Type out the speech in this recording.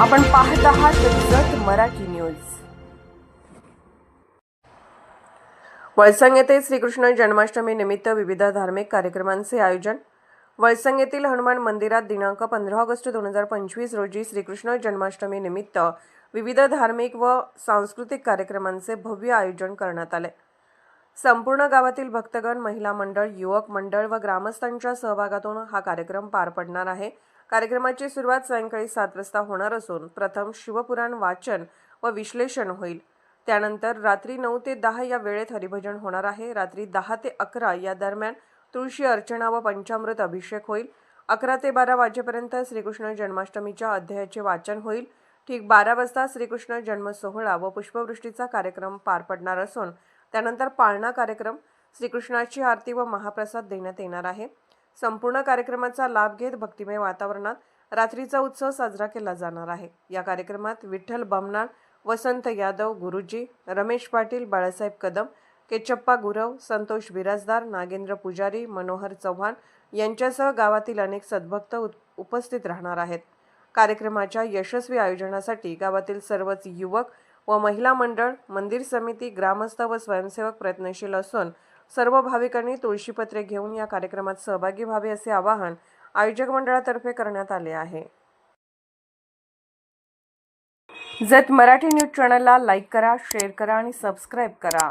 आपण पाहत आहात जत मराठी न्यूज. वळसंग येथे श्रीकृष्ण जन्माष्टमी निमित्त विविध धार्मिक कार्यक्रमांचे आयोजन. वळसंग येथील हनुमान मंदिरात दिनांक पंधरा ऑगस्ट दोन हजार पंचवीस रोजी श्रीकृष्ण जन्माष्टमी निमित्त विविध धार्मिक व सांस्कृतिक कार्यक्रमांचे भव्य आयोजन करण्यात आले. संपूर्ण गावातील भक्तगण महिला मंडळ युवक मंडळ व ग्रामस्थांच्या सहभागातून हा कार्यक्रम पार पडणार आहे. कार्यक्रमाची सुरुवात सायंकाळी सात वाजता होणार असून प्रथम शिवपुराण वाचन व विश्लेषण होईल. त्यानंतर रात्री नऊ ते दहा या वेळेत हरिभजन होणार आहे. रात्री दहा ते अकरा या दरम्यान तुळशी अर्चना व पंचामृत अभिषेक होईल. अकरा ते बारा वाजेपर्यंत श्रीकृष्ण जन्माष्टमीच्या अध्यायाचे वाचन होईल. ठीक बारा वाजता श्रीकृष्ण जन्म सोहळा व पुष्पवृष्टीचा कार्यक्रम पार पडणार असून त्यानंतर पाळणा कार्यक्रम श्रीकृष्णाची आरती व महाप्रसाद देण्यात येणार आहे. संपूर्ण कार्यक्रमाचा लाभ घेत भक्तिमय वातावरणात रात्रीचा उत्सव साजरा केला जाणार आहे. या कार्यक्रमात विठ्ठल बमनाळ वसंत यादव गुरुजी रमेश पाटील बाळासाहेब कदम केचप्पा गुरव संतोष बिराजदार नागेंद्र पुजारी मनोहर चव्हाण यांच्यासह गावातील अनेक सद्भक्त उपस्थित राहणार आहेत. कार्यक्रमाच्या यशस्वी आयोजनासाठी गावातील सर्वच युवक व महिला मंडळ मंदिर समिती ग्रामस्थ व स्वयंसेवक प्रयत्नशील असून सर्व भाविकांनी तुळशीपत्रे घेऊन या कार्यक्रमात सहभागी व्हावे असे आवाहन आयोजक मंडळातर्फे करण्यात आले आहे. जत मराठी न्यूज चॅनलला लाईक करा शेअर करा आणि सबस्क्राईब करा.